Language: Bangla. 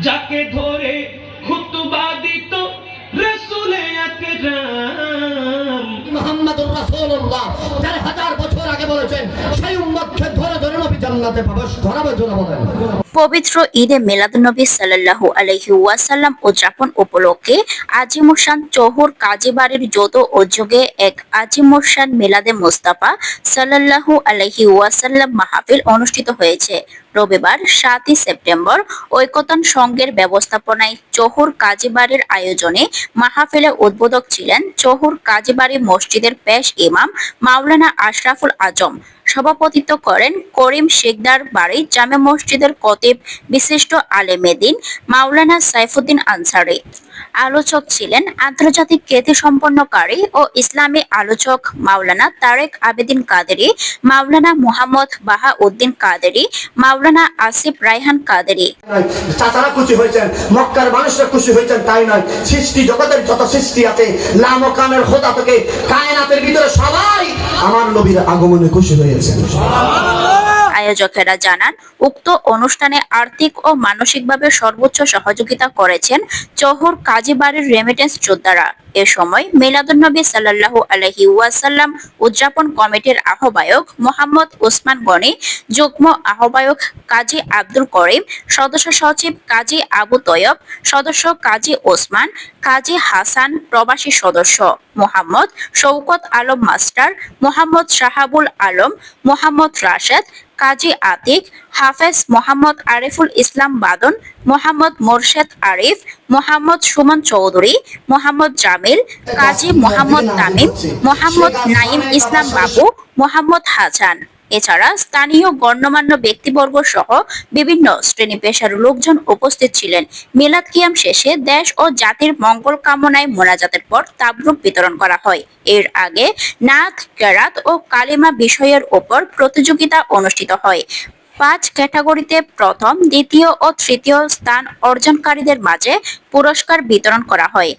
যাকে ধরে খুতবা দিত রসুলে মোহাম্মদুর রাসূলুল্লাহ দেড় হাজার বছর আগে বলেছেন সেই উম্মতকে জান্নাতে প্রবেশ করাবে জোরে বলেন। পবিত্র ঈদে মিলাদুন্নবী সাল্লাল্লাহু আলাইহি ওয়াসাল্লাম উদযাপন উপলক্ষে আজিমুসান চৌহুর কাজীবাড়ির যৌথ উদ্যোগে এক আজিমুসান মিলাদে মুস্তাফা সাল্লাল্লাহু আলাইহি ওয়াসাল্লাম মাহফিল অনুষ্ঠিত হয়েছে। রবিবার সাতই সেপ্টেম্বর ঐকতান সংঘের ব্যবস্থাপনায় চৌহুর কাজীবাড়ির আয়োজনে মাহফিলে উদ্বোধক ছিলেন চৌহুর কাজীবাড়ি মসজিদের পেশ ইমাম মাওলানা আশরাফুল আজম। সভাপতিত্ব করেন করিম শেখদার বাড়ি জামে মসজিদের কতিব বিশিষ্ট আলেমেদিন মাওলানা সাইফুদ্দিন আনসারি। আলোচক ছিলেন আন্তর্জাতিক খ্যাতি সম্পন্নকারী ও ইসলামী আলোচক মাওলানা তারেক আবেদিন কাদেরি, মাওলানা মুহাম্মদ বাহা উদ্দিন কাদেরি, মাওলানা আসিফ রায়হান কাদেরি। চাচারা খুশি হয়েছেন, মক্কার মানুষরা খুশি হয়েছেন, তাই নয়। সৃষ্টি জগতের যত সৃষ্টি আছে লামকানের থেকে কায়নাতের ভিতরে সবাই আমার নবীর আগমনে খুশি হয়েছেন। আয়োজকেরা জানান, উক্ত অনুষ্ঠানে আর্থিক ও মানসিকভাবে সর্বোচ্চ সহযোগিতা করেছেন চহর কাজীবাড়ির রেমিটেন্স যোদ্ধারা। এ সময় মিলাদুন্নবী সাল্লাল্লাহু আলাইহি ওয়াসাল্লাম উদযাপন কমিটির আহ্বায়ক মোহাম্মদ ওসমান গনি, যুগ্ম আহ্বায়ক কাজী আব্দুল করিম, সদস্য সচিব কাজী আবু তয়ব, সদস্য কাজী ওসমান, কাজী হাসান প্রবাসী সদস্য মোহাম্মদ শৌকত আলম মাস্টার, মোহাম্মদ শাহাবুল আলম, মোহাম্মদ রাশেদ, কাজী আতিক হাফেজ মোহাম্মদ আরিফুল ইসলাম বাদন, মোহাম্মদ মোরশেদ আরিফ, মোহাম্মদ সুমন চৌধুরী, মোহাম্মদ জামিল, কাজী মোহাম্মদ তামিম, মোহাম্মদ নাইম ইসলাম বাবু, মোহাম্মদ হাসান এছাড়া স্থানীয় গণ্যমান্য ব্যক্তিবর্গ সহ বিভিন্ন শ্রেণি পেশার লোকজন উপস্থিত ছিলেন। মিলাদ কিয়াম শেষে দেশ ও জাতির মঙ্গল কামনায় মোনাজাতের পর তাবরুক বিতরণ করা হয়। এর আগে নাথ, কেরাত ও কালিমা বিষয়ের ওপর প্রতিযোগিতা অনুষ্ঠিত হয়। পাঁচ ক্যাটাগরিতে প্রথম দ্বিতীয় ও তৃতীয় স্থান অর্জনকারীদের মাঝে পুরস্কার বিতরণ করা হয়।